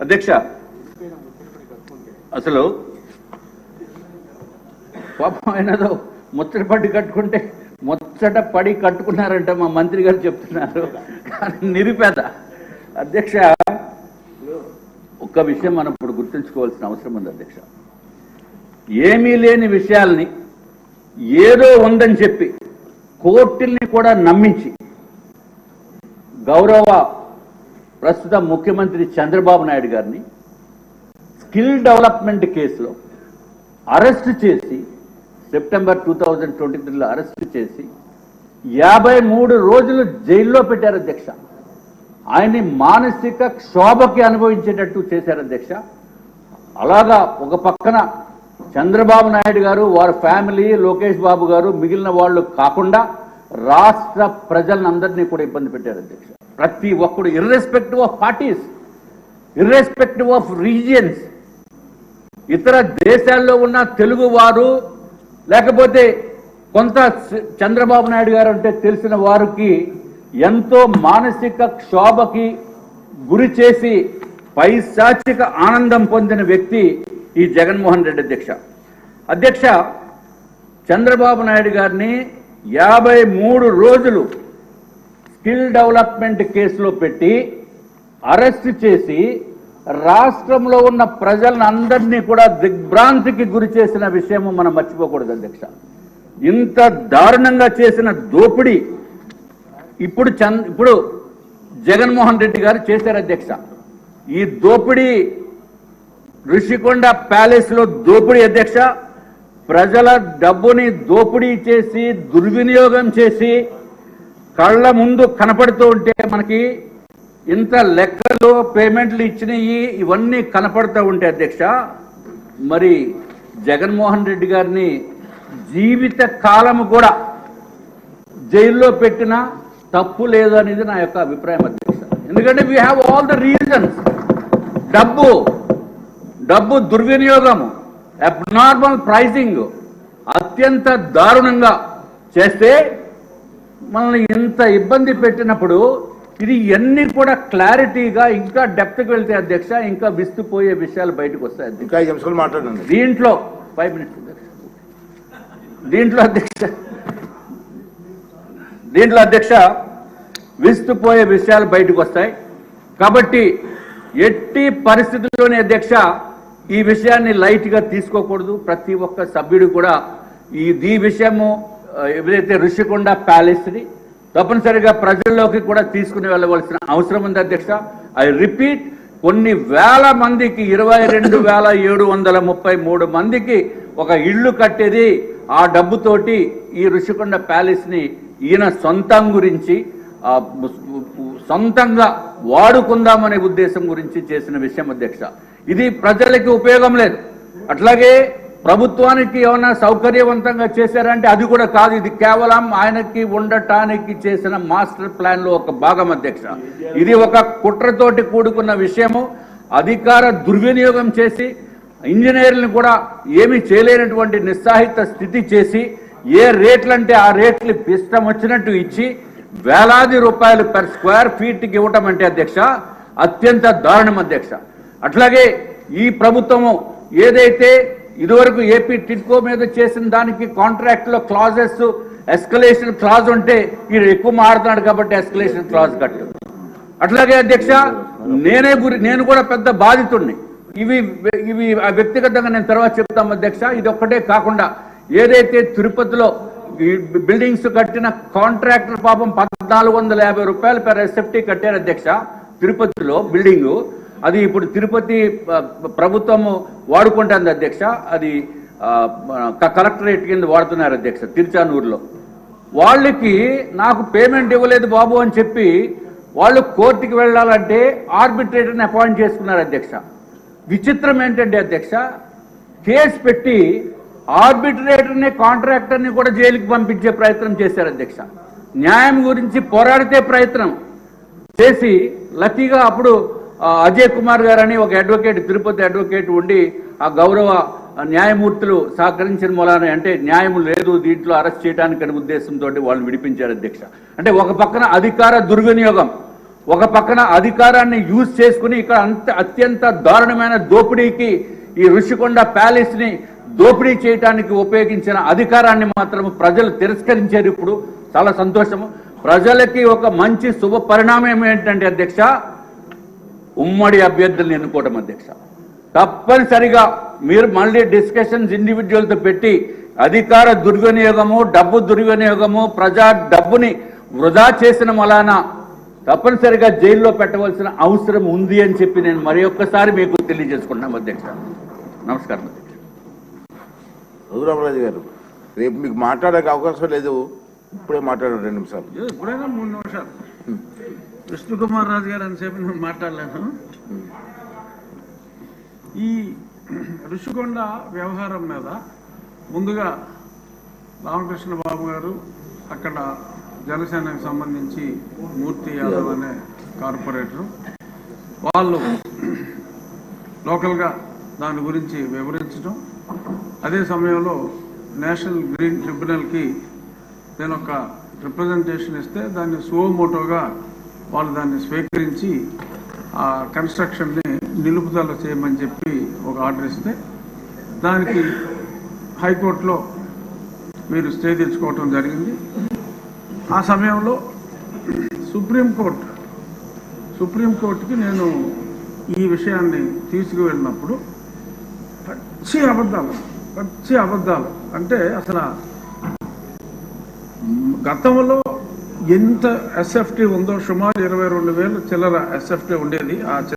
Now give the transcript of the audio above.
అధ్యక్ష అసలు పాపం ఆయనదో ముచ్చట పడి కట్టుకుంటే ముచ్చట పడి కట్టుకున్నారంట మా మంత్రి గారు చెప్తున్నారు. కానీ నిరుపేద. అధ్యక్ష ఒక్క విషయం మనం ఇప్పుడు గుర్తుంచుకోవాల్సిన అవసరం ఉంది అధ్యక్ష. ఏమీ లేని విషయాల్ని ఏదో ఉందని చెప్పి కోర్టుల్ని కూడా నమ్మించి గౌరవ ప్రస్తుత ముఖ్యమంత్రి చంద్రబాబు నాయుడు గారిని స్కిల్ డెవలప్మెంట్ కేసులో అరెస్ట్ చేసి సెప్టెంబర్ టూ థౌజండ్ ట్వంటీ త్రీలో అరెస్ట్ చేసి యాభై మూడు రోజులు జైల్లో పెట్టారు అధ్యక్ష. ఆయన్ని మానసిక క్షోభకి అనుభవించేటట్టు చేశారు అధ్యక్ష. అలాగా ఒక పక్కన చంద్రబాబు నాయుడు గారు వారి ఫ్యామిలీ లోకేష్ బాబు గారు మిగిలిన వాళ్ళు కాకుండా రాష్ట్ర ప్రజలందరినీ కూడా ఇబ్బంది పెట్టారు అధ్యక్ష. ప్రతి ఒక్కడు irrespective of parties irrespective of regions ఇతర దేశాల్లో ఉన్న తెలుగు వారు లేకపోతే కొంత చంద్రబాబు నాయుడు గారు అంటే తెలిసిన వారికి ఎంతో మానసిక క్షోభకి గురి చేసి పైశాచిక ఆనందం పొందిన వ్యక్తి ఈ జగన్మోహన్ రెడ్డి అధ్యక్ష. అధ్యక్ష చంద్రబాబు నాయుడు గారిని యాభై మూడు రోజులు స్కిల్ డెవలప్మెంట్ కేసులో పెట్టి అరెస్ట్ చేసి రాష్ట్రంలో ఉన్న ప్రజలను అందరినీ కూడా దిగ్భ్రాంతికి గురి చేసిన విషయము మనం మర్చిపోకూడదు అధ్యక్ష. ఇంత దారుణంగా చేసిన దోపిడీ ఇప్పుడు చంద్ ఇప్పుడు జగన్మోహన్ రెడ్డి గారు చేశారు అధ్యక్ష. ఈ దోపిడీ ఋషికొండ ప్యాలెస్లో దోపిడీ అధ్యక్ష. ప్రజల డబ్బుని దోపిడీ చేసి దుర్వినియోగం చేసి కళ్ళ ముందు కనపడుతూ ఉంటే మనకి ఇంత లెక్కలు పేమెంట్లు ఇచ్చినవి ఇవన్నీ కనపడుతూ ఉంటే అధ్యక్ష మరి జగన్మోహన్ రెడ్డి గారిని జీవిత కాలము కూడా జైల్లో పెట్టిన తప్పు లేదు అనేది నా యొక్క అభిప్రాయం అధ్యక్ష. ఎందుకంటే we have all the reasons డబ్బు డబ్బు దుర్వినియోగం అబ్నార్మల్ ప్రైసింగ్ అత్యంత దారుణంగా చేస్తే మనల్ని ఇంత ఇబ్బంది పెట్టినప్పుడు ఇది ఇవన్నీ కూడా క్లారిటీగా ఇంకా డెప్త్కి వెళ్తే అధ్యక్ష ఇంకా విస్తుపోయే విషయాలు బయటకు వస్తాయి అధ్యక్ష. ఇంకా ఐదు నిమిషాలు మాట్లాడండి. దీంట్లో ఫైవ్ మినిట్స్ దీంట్లో అధ్యక్ష దీంట్లో అధ్యక్ష విస్తుపోయే విషయాలు బయటకు వస్తాయి. కాబట్టి ఎట్టి పరిస్థితుల్లోనే అధ్యక్ష ఈ విషయాన్ని లైట్గా తీసుకోకూడదు. ప్రతి ఒక్క సభ్యుడు కూడా ఈ ఈ విషయము ఏదైతే ఋషికొండ ప్యాలెస్ని తప్పనిసరిగా ప్రజల్లోకి కూడా తీసుకుని వెళ్ళవలసిన అవసరం ఉంది అధ్యక్ష. ఐ రిపీట్ కొన్ని వేల మందికి ఇరవై రెండు వేల ఏడు వందల ముప్పై మూడు మందికి ఒక ఇల్లు కట్టేది ఆ డబ్బుతోటి ఈ ఋషికొండ ప్యాలెస్ని ఈయన సొంతం గురించి సొంతంగా వాడుకుందామనే ఉద్దేశం గురించి చేసిన విషయం అధ్యక్ష. ఇది ప్రజలకి ఉపయోగం లేదు. అట్లాగే ప్రభుత్వానికి ఏమైనా సౌకర్యవంతంగా చేశారంటే అది కూడా కాదు. ఇది కేవలం ఆయనకి ఉండటానికి చేసిన మాస్టర్ ప్లాన్లో ఒక భాగం అధ్యక్ష. ఇది ఒక కుట్రతోటి కూడుకున్న విషయము. అధికార దుర్వినియోగం చేసి ఇంజనీర్లను కూడా ఏమీ చేయలేనటువంటి నిస్సాహిత స్థితి చేసి ఏ రేట్లు అంటే ఆ రేట్లు ఇష్టం వచ్చినట్టు ఇచ్చి వేలాది రూపాయలు పర్ స్క్వేర్ ఫీట్కి ఇవ్వటం అంటే అధ్యక్ష అత్యంత దారుణం అధ్యక్ష. అట్లాగే ఈ ప్రభుత్వము ఏదైతే ఇదివరకు ఏపీ టిడ్కో మీద చేసిన దానికి కాంట్రాక్ట్లో క్లాజెస్ ఎస్కలేషన్ క్లాజ్ ఉంటే ఈయన ఎక్కువ మాడుతున్నాడు కాబట్టి ఎస్కలేషన్ క్లాజ్ కట్టు. అట్లాగే అధ్యక్ష నేనే గురి నేను కూడా పెద్ద బాధితుడిని ఇవి ఇవి వ్యక్తిగతంగా నేను తర్వాత చెప్తాం అధ్యక్ష. ఇది ఒక్కటే కాకుండా ఏదైతే తిరుపతిలో బిల్డింగ్స్ కట్టిన కాంట్రాక్టర్ పాపం పద్నాలుగు వందల యాభై రూపాయలు పెర్ ఎస్ఎఫ్టీ కట్టారు అధ్యక్ష తిరుపతిలో బిల్డింగు అది ఇప్పుడు తిరుపతి ప్రభుత్వము వాడుకుంటుంది అధ్యక్ష. అది కలెక్టరేట్ కింద వాడుతున్నారు అధ్యక్ష తిరుచానూరులో. వాళ్ళకి నాకు పేమెంట్ ఇవ్వలేదు బాబు అని చెప్పి వాళ్ళు కోర్టుకి వెళ్ళాలంటే ఆర్బిట్రేటర్ని అపాయింట్ చేసుకున్నారు అధ్యక్ష. విచిత్రం ఏంటంటే అధ్యక్ష కేసు పెట్టి ఆర్బిట్రేటర్ని కాంట్రాక్టర్ని కూడా జైలుకి పంపించే ప్రయత్నం చేశారు అధ్యక్ష. న్యాయం గురించి పోరాడితే ప్రయత్నం చేసి లక్కీగా అప్పుడు అజయ్ కుమార్ గారని ఒక అడ్వకేట్ తిరుపతి అడ్వకేట్ ఉండి ఆ గౌరవ న్యాయమూర్తులు సహకరించిన మూలాన అంటే న్యాయం లేదు దీంట్లో అరెస్ట్ చేయడానికి అనే ఉద్దేశంతో వాళ్ళు విడిపించారు అధ్యక్ష. అంటే ఒక పక్కన అధికార దుర్వినియోగం ఒక పక్కన అధికారాన్ని యూజ్ చేసుకుని ఇక్కడ అంత అత్యంత దారుణమైన దోపిడీకి ఈ ఋషికొండ ప్యాలెస్ని దోపిడీ చేయడానికి ఉపయోగించిన అధికారాన్ని మాత్రం ప్రజలు తిరస్కరించారు ఇప్పుడు. చాలా సంతోషము. ప్రజలకి ఒక మంచి శుభ పరిణామం ఏంటంటే అధ్యక్ష ఉమ్మడి అభ్యర్థులను ఎన్నుకోవడం అధ్యక్ష. తప్పనిసరిగా మీరు మళ్ళీ డిస్కషన్స్ ఇండివిజువల్తో పెట్టి అధికార దుర్వినియోగము డబ్బు దుర్వినియోగము ప్రజా డబ్బుని వృధా చేసిన వలన తప్పనిసరిగా జైల్లో పెట్టవలసిన అవసరం ఉంది అని చెప్పి నేను మరి ఒక్కసారి మీకు తెలియజేసుకుంటున్నాం అధ్యక్ష. నమస్కారం అధ్యక్ష. రఘురామరాజు గారు రేపు మీకు మాట్లాడే అవకాశం లేదు. ఇప్పుడే మాట్లాడారు రెండు నిమిషాలు. విష్ణుకుమార్ రాజు గారు అంతసేపు నేను మాట్లాడలేను. ఈ ఋషికొండ వ్యవహారం మీద ముందుగా రామకృష్ణ బాబు గారు అక్కడ జనసేనకు సంబంధించి మూర్తి యాదవ్ అనే కార్పొరేటరు. వాళ్ళు లోకల్గా దాని గురించి వివరించడం అదే సమయంలో నేషనల్ గ్రీన్ ట్రిబ్యునల్కి నేను ఒక రిప్రజెంటేషన్ ఇస్తే దాన్ని సువోమోటోగా వాళ్ళు దాన్ని స్వీకరించి ఆ కన్స్ట్రక్షన్ని నిలుపుదల చేయమని చెప్పి ఒక ఆర్డర్ ఇస్తే దానికి హైకోర్టులో మీరు స్టే తెచ్చుకోవటం జరిగింది. ఆ సమయంలో సుప్రీంకోర్టు సుప్రీంకోర్టుకి నేను ఈ విషయాన్ని తీసుకువెళ్ళినప్పుడు పచ్చి అబద్ధాలు పచ్చి అబద్ధాలు. అంటే అసలు గతంలో ఎంత ఎస్ఎఫ్టీ ఉందో సుమారు ఇరవై రెండు వేలు చిల్లర ఎస్ఎఫ్టీ ఉండేది ఆ